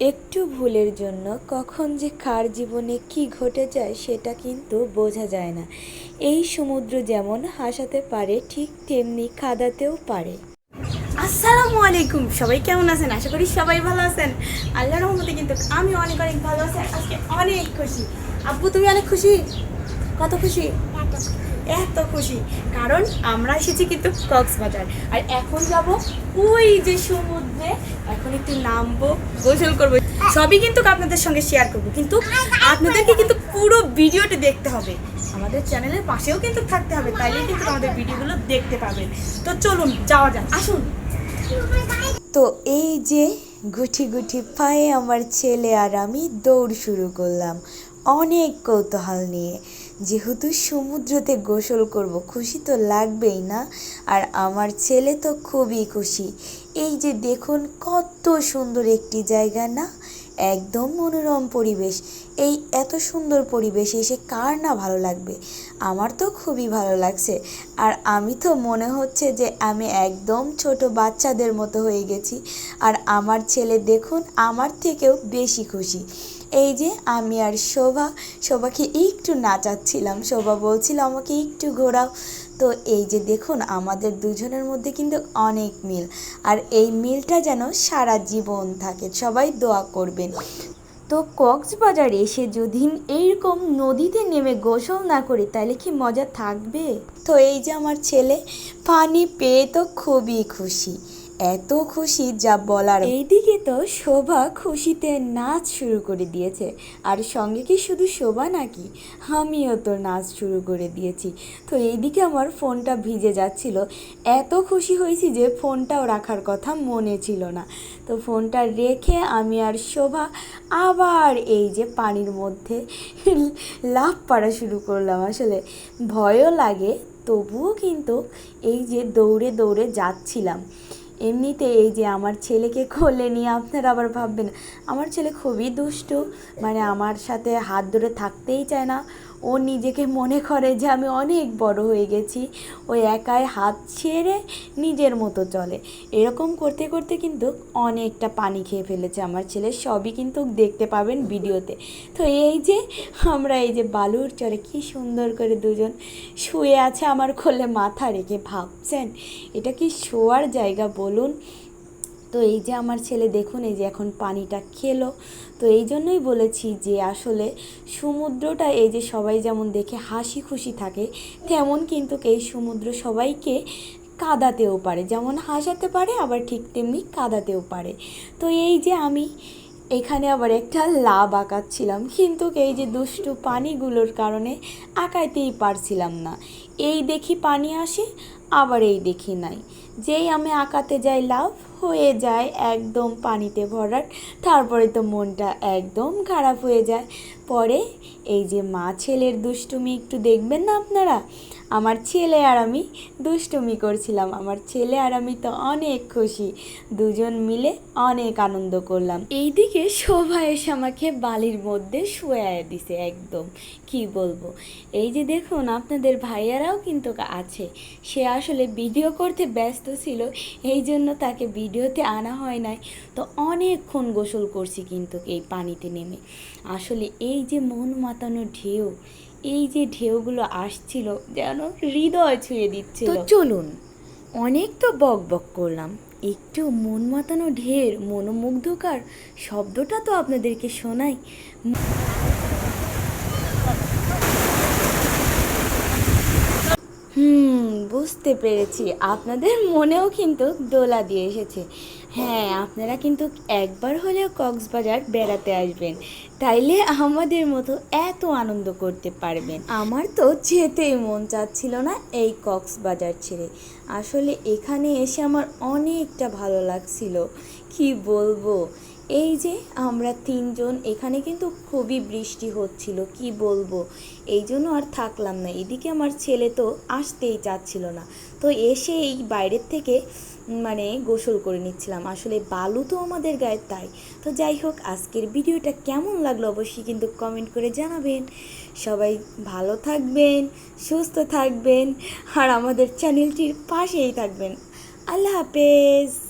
একটু ভুলের জন্য কখন যে কার জীবনে কি ঘটে যায় সেটা কিন্তু বোঝা যায় না। এই সমুদ্র যেমন হাসাতে পারে, ঠিক তেমনি খাদাতেও পারে। আসসালামু আলাইকুম। সবাই কেমন আছেন? আশা করি সবাই ভালো আছেন। আল্লাহর রহমতে কিন্তু আমি অনেক অনেক ভালো আছি আজকে অনেক খুশি। আব্বু, তুমি অনেক খুশি? কত খুশি? এত খুশি। কারণ আমরা এসেছি কিন্তু কক্সবাজার। আর এখন যাব ওই যে সমুদ্রে এখন একটু নামবো, গোসল করব, সবই কিন্তু আপনাদের সঙ্গে শেয়ার করব। কিন্তু আপনাদেরকে কিন্তু পুরো ভিডিওটি দেখতে হবে। আমাদের চ্যানেলের পাশেও কিন্তু থাকতে হবে তাইলে কিন্তু আমাদের ভিডিওগুলো দেখতে পাবেন। তো চলুন, যাওয়া যাক, আসুন। তো এই যে গুটি গুটি পায়ে আমার ছেলে আর আমি দৌড় শুরু করলাম, অনেক কৌতূহল নিয়ে। যেহেতু সমুদ্রতে গোসল করব, খুশি তো লাগবেই না? আর আমার ছেলে তো খুবই খুশি। এই যে দেখুন, কত সুন্দর একটি জায়গা না? একদম মনোরম পরিবেশ। এই এত সুন্দর পরিবেশে এসে কার না ভালো লাগবে? আমার তো খুবই ভালো লাগছে। আর আমি তো মনে হচ্ছে যে আমি একদম ছোট বাচ্চাদের মতো হয়ে গেছি। আর আমার ছেলে দেখুন, আমার থেকেও বেশি খুশি। এই যে আমি আর শোভা, শোভাকে একটু নাচাচ্ছিলাম। শোভা বলছিল, আমাকে একটু ঘোরাও। তো এই যে দেখুন, আমাদের দুজনের মধ্যে কিন্তু অনেক মিল। আর এই মিলটা যেন সারা জীবন থাকে, সবাই দোয়া করবেন। তো কক্সবাজার এসে যদি এইরকম নদীতে নেমে গোসল না করি, তাহলে কি মজা থাকবে? তো এই যে আমার ছেলে পানি পেয়ে তো খুবই খুশি। এত খুশি যা বলার এইদিকে তো শোভা খুশিতে নাচ শুরু করে দিয়েছে। আর সঙ্গে কি শুধু শোভা নাকি? আমিও তো নাচ শুরু করে দিয়েছি। তো এইদিকে আমার ফোনটা ভিজে যাচ্ছিল। এত খুশি হয়েছি যে ফোনটাও রাখার কথা মনে ছিল না। তো ফোনটা রেখে আমি আর শোভা আবার এই যে পানির মধ্যে লাফ পাড়া শুরু করলাম আসলে। ভয়ও লাগে, তবুও কিন্তু এই যে দৌড়ে দৌড়ে যাচ্ছিলাম। এমনিতে এই যে আমার ছেলেকে কোলে নিয়ে আপনারা আবার ভাববেন, আমার ছেলে খুবই দুষ্টু মানে আমার সাথে হাত ধরে থাকতেই চায় না। ও নিজেকে মনে করে যে আমি অনেক বড় হয়ে গেছি। ও একাই হাত ছেড়ে নিজের মতো চলে। এরকম করতে করতে কিন্তু অনেকটা পানি খেয়ে ফেলেছে আমার ছেলে। সবই কিন্তু দেখতে পাবেন ভিডিওতে। তো এই যে, আমরা এই যে বালুর চরে কি সুন্দর করে দুজন শুয়ে আছে আমার খোলে মাথা রেখে ভাবছেন। এটা কি শোয়ার জায়গা বলুন? তো এই যে আমার ছেলে দেখুন, এই যে এখন পানিটা খেলো। তো এই জন্যই বলেছি যে আসলে সমুদ্রটা এই যে সবাই যেমন দেখে হাসি খুশি থাকে, তেমন কিন্তু এই সমুদ্র সবাইকে কাঁদাতেও পারে। যেমন হাসাতে পারে, আবার ঠিক তেমনি কাঁদাতেও পারে। তো এই যে আমি এখানে আবার একটা লাভ আঁকাচ্ছিলাম, কিন্তু এই যে দুষ্টু পানিগুলোর কারণে আঁকাইতেই পারছিলাম না। এই দেখি পানি আসে আবার এই দেখি নাই। যেই আমি আঁকাতে যাই লাভ হয়ে যায় একদম পানিতে ভরাট, তারপরে তো মনটা একদম খারাপ হয়ে যায়। পরে এই যে মা ছেলের দুষ্টুমি একটু দেখবেন না আপনারা? আমার ছেলে আর আমি দুষ্টুমি করছিলাম, আমার ছেলে আর আমি তো অনেক খুশি। দুজন মিলে অনেক আনন্দ করলাম। এইদিকে শোভা এসে আমাকে বালির মধ্যে শুয়ে দিছে একদম। কি বলব? এই যে দেখুন, আপনাদের ভাইয়ারাও কিন্তু আছে। সে আসলে ভিডিও করতে ব্যস্ত ছিল, এই জন্য তাকে ভিডিওতে আনা হয় নাই। তো অনেকক্ষণ গোসল করছি কিন্তু এই পানিতে নেমে। আসলে এই যে মন মাতানো ঢেউ, এই যে ঢেউগুলো আসছিল যেন হৃদয় ছুঁয়ে দিচ্ছিল। চলুন, অনেক তো বক বক করলাম। একটু মন মাতানো ঢের, মনোমুগ্ধকার শব্দটা তো আপনাদেরকে শোনাই। বুঝতে পেরেছি। আপনাদের মনেও কিন্তু দোলা দিয়ে এসেছে। হ্যাঁ আপনারা কিন্তু একবার হলেও কক্সবাজার বেড়াতে আসবেন। তাইলে আমাদের মতো এত আনন্দ করতে পারবেন। আমার তো যেতেই মন চাচ্ছিল না এই কক্সবাজার ছেড়ে। আসলে এখানে এসে আমার অনেকটা ভালো লাগছিল। কি বলব? এই যে আমরা তিনজন, এখানে কিন্তু খুবই বৃষ্টি হচ্ছিল, কি বলব? এই জন্য আর থাকলাম না। এদিকে আমার ছেলে তো আসতেই চাচ্ছিল না। তো এসে এই বাইরের থেকে মানে গোসল করে নিচ্ছিলাম। আসলে বালু তো আমাদের গায়ে তাই। তো যাই হোক, আজকের ভিডিওটা কেমন লাগল অবশ্যই কিন্তু কমেন্ট করে জানাবেন। সবাই ভালো থাকবেন, সুস্থ থাকবেন, আর আমাদের চ্যানেলটির পাশেই থাকবেন। আল্লাহ হাফেজ!